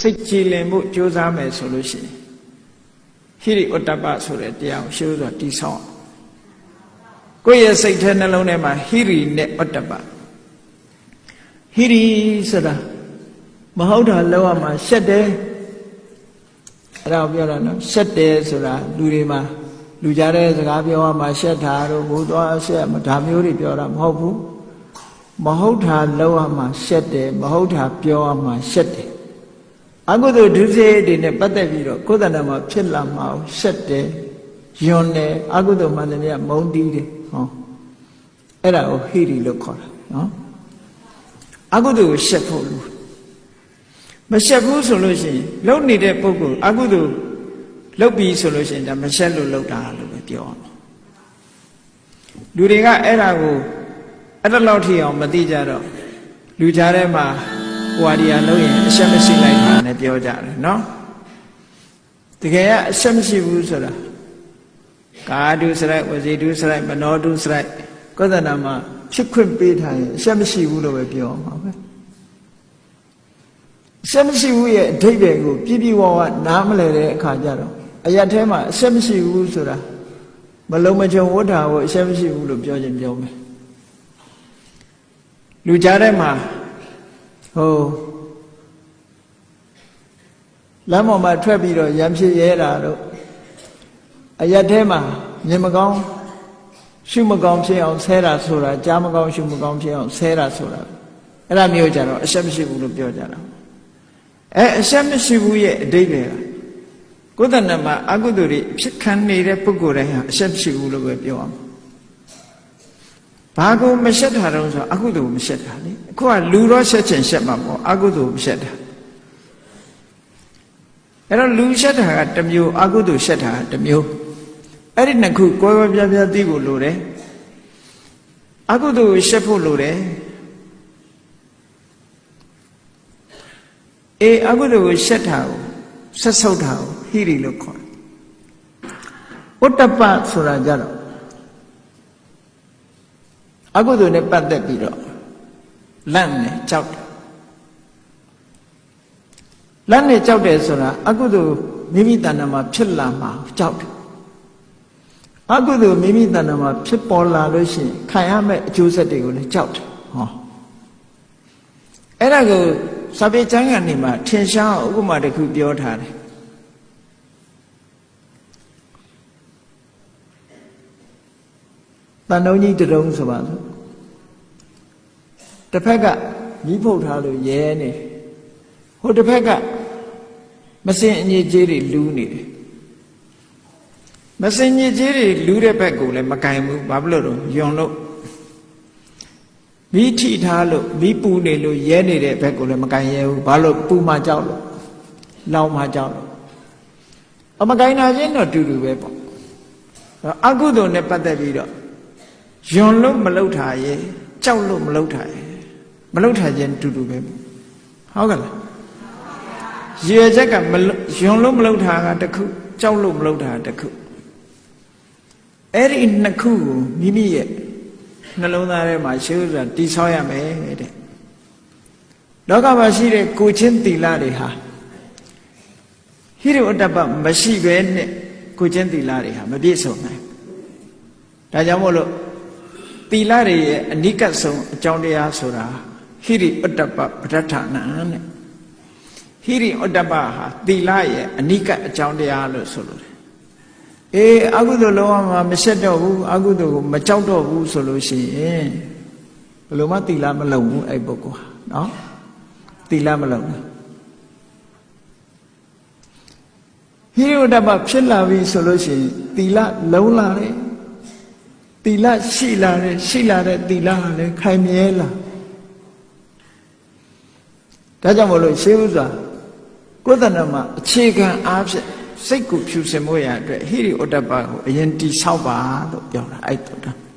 စိတ်ကြည်လင်ဖို့ကြိုးစားမယ်ဆိုလို့ရှိရင်ဟိရိဥတ္တပဆိုတဲ့တရားကိုရှင်းလို့တိဆောက်ကိုယ့်ရဲ့စိတ်ထဲနှလုံးထဲမှာဟိရိနဲ့ဥတ္တပဟိရိဆိုတာမဟုတ်တာလောက်ရမှာရှက်တယ်အဲ့ဒါကိုပြောတာနော်ရှက်တယ်ဆိုတာလူတွေမှာလူကြတဲ့စကားပြောရမှာရှက်တာတို့ဘိုးသွားရှက်ဒါမျိုးတွေပြောတာမဟုတ်ဘူးမဟုတ်တာလောက်ရမှာရှက်တယ်မဟုတ်တာပြောရမှာရှက်တယ် အကုသိုလ်ဒုစရိုက်တွေနဲ့ပတ်သက်ပြီးတော့ကိုယ်တဏ္ဍာမှာဖြစ်လာမှာရှက်တယ်ယွန်းတယ်အကုသိုလ်မှန်တယ်မြတ်မုန်းတီးတယ်ဟောအဲ့ဒါကိုဟိရိလို့ခေါ်တာနော်အကုသိုလ်ကိုရှက်ဖို့လို့မရှက်ဘူးဆိုလို့ရှိရင်လုံနေတဲ့ပုဂ္ဂိုလ်အကုသိုလ်လုပ်ပြီဆိုလို့ရှိရင်ဒါမရှက်လို့လုပ်တာလို့ပဲပြောအောင်လူတွေကအဲ့ဒါကိုအဲ့ဒါလောက်ထိအောင်မသိကြတော့လူကြားထဲမှာ ဟိုဟာဒီဟာလုပ်ရင်အရှက်မရှိလိုက်တာနဲ့ပြောကြတယ်နော်တကယ်ကအရှက်မရှိဘူးဆိုတာကာဒုစရိုက်ဝစီဒုစရိုက်မနောဒုစရိုက်ကောသနာမှာဖြစ်ခွင့်ပေးထားရင်အရှက်မရှိဘူးလို့ပဲပြောအောင်ပါပဲအရှက်မရှိဘူးရဲ့အဓိပ္ပာယ်ကိုပြည့်ပြည့်ဝဝနားမလည်တဲ့အခါကျတော့အရာထဲမှာအရှက်မရှိဘူးဆိုတာမလုံးမချုံဝဋ္ဌာကိုအရှက်မရှိဘူးလို့ပြောခြင်းပြောမယ်လူကြားထဲမှာ ဟိုလမ်းပေါ်မှာထွက်ပြီးတော့ရံဖြစ်ရဲတာတို့အရက်ထဲမှာမြင်မကောင်းရှုမကောင်းဖြစ်အောင်ဆဲတာဆိုတာကြားမကောင်းရှုမကောင်းဖြစ်အောင်ဆဲတာဆိုတာအဲ့ဒါမျိုးကြတော့အရှက်မရှိဘူးလို့ပြောကြတာအဲအရှက်မရှိဘူးရဲ့အတိတ်ပဲကိုယ်တဏ္ဍမှာအကုသိုလ်တွေဖြစ်ခံနေတဲ့ပုဂ္ဂိုလ်တိုင်းဟာအရှက်မရှိဘူးလို့ပဲပြောအောင် ဘာကိုမရှက်တာတုံးဆိုအကုသိုလ်ကိုမရှက်တာလေအခုကလူတော့ရှက်ချင်ရှက်မှာပေါ့အကုသိုလ်ကိုမရှက်တာအဲ့တော့လူရှက်တာကတစ်မျိုးအကုသိုလ်ရှက်တာကတစ်မျိုးအဲ့ဒီနှစ်ခုကွဲကွဲပြားပြားသိဖို့လိုတယ်အကုသိုလ်ကိုရှက်ဖို့လိုတယ်အေးအကုသိုလ်ကိုရှက်တာကိုဆက်ဆုပ်တာကိုဟိရိလို့ခေါ်တယ်ဥတ္တပဆိုတာကြတော့ အကုသိုလ်နဲ့ပတ်သက်ပြီးတော့လန့်နေကြောက်တယ်လန့်နေကြောက်တယ်ဆိုတာအကုသိုလ်မိမိတဏ္ဍာမှာဖြစ်လာမှာကြောက်တယ်အကုသိုလ်မိမိတဏ္ဍာမှာဖြစ်ပေါ်လာလို့ရှိရင်ခံရမယ့်အကျိုးဆက်တွေကိုလည်းကြောက်တယ်ဟောအဲ့ဒါကိုစာပေကျမ်းဂန်နေမှာထင်ရှားဥပမာတစ်ခုပြောထားတယ် တန်တုံးကြီးတရုံဆိုပါစို့တစ်ဖက်ကမိဖုတ်ထားလို့ရဲနေဟိုတစ်ဖက်ကမစင်အညစ်အကြေးတွေလူးနေတယ်မစင်ညစ်ကြေးတွေလူးတဲ့ဘက်ကိုလည်းမကင်ဘူးဘာဖြစ်လို့တော့ယွန်လို့မိထိထားလို့မိပူနေလို့ရဲနေတဲ့ဘက်ကိုလည်းမကင်ရဲဘူးဘာလို့ပူမှကြောက်လို့လောင်မှကြောက်လို့အမကင်နာချင်းတော့တူတူပဲပေါ့အကုသိုလ်နဲ့ပတ်သက်ပြီးတော့ ယွန်လို့မလှုပ်ထားရဲ့ကြောက်လို့မလှုပ်ထားရဲ့မလှုပ်ထားခြင်းတူတူပဲဟုတ်ကဲ့လားရည်ချက်ကမယွန်လို့မလှုပ်ထားကတခုကြောက်လို့မလှုပ်ထားတခုအဲ့ဒီနှစ်ခုကိုမိမိရဲ့နှလုံးသားထဲမှာရှေးဥစွာတိဆောက်ရမယ်တဲ့လောကမှာရှိတဲ့ကိုချင်းတီလာတွေဟာဟိရိဝတ္တပမရှိဘဲနဲ့ကိုချင်းတီလာတွေဟာမပြည့်စုံနိုင်ဒါကြောင့်မို့လို့ တီလာတွေရဲ့အနိကဆုံးအကြောင်းတရားဆိုတာဟိရိဥတ္တပပဋ္ဌာနံတဲ့ဟိရိဥတ္တပဟာတီလာရဲ့အနိကအကြောင်းတရားလို့ဆိုလို့တယ်အေးအကုသိုလ်လုံးဝမရှက်တော့ဘူးအကုသိုလ်ကိုမကြောက်တော့ဘူးဆိုလို့ရှိရင်ဘယ်လိုမှတီလာမလုံဘူးအဲ့ပုဂ္ဂိုလ်ဟာနော်တီလာမလုံဘူးဟိရိဥတ္တပဖြစ်လာပြီဆိုလို့ရှိရင်တီလာလုံလာတယ် တီလရှိလာတဲ့ရှိလာတဲ့တီလဟာလည်းခိုင်မြဲလာဒါကြောင့်မလို့ရှေးဥစွာကိုယ်တဏ္ဍမှာအခြေခံအားဖြင့်စိတ်ကိုဖြူစင်မှုရအတွက်ဟိရိဩတ္တပကိုအရင်တိဆောက်ပါလို့ပြောတာအဲ့တော့